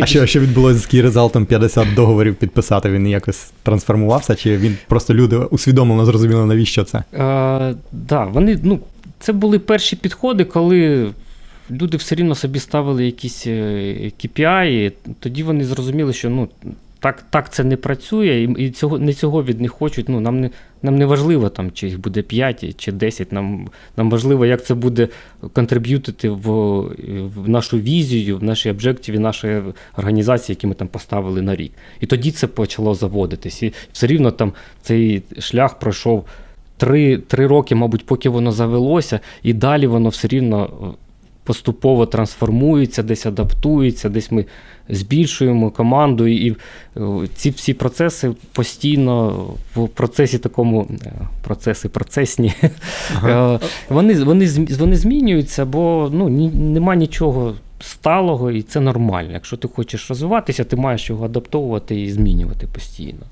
А що, що відбулося з Кірезалтом 50 договорів підписати? Він якось трансформувався, чи він просто люди усвідомлено зрозуміли, навіщо це? Е, да, вони, ну, це були перші підходи, коли люди все рівно собі ставили якісь KPI, і тоді вони зрозуміли, що ну, так, так це не працює, і, цього, не цього від них хочуть. Ну, нам, не, нам не важливо, там, чи їх буде 5 чи 10, нам, нам важливо, як це буде контриб'ютити в, в нашу візію, в наші об'єктиві нашої організації, які ми там поставили на рік. І тоді це почало заводитись. І все рівно там цей шлях пройшов три, три роки, мабуть, поки воно завелося, і далі воно все рівно поступово трансформується, десь адаптується, десь ми збільшуємо команду, і е, ці всі процеси постійно в процесі такому, е, процеси процесні, Ага. е, вони, вони, вони змінюються, бо ну, ні, нема нічого сталого, і це нормально. Якщо ти хочеш розвиватися, ти маєш його адаптовувати і змінювати постійно.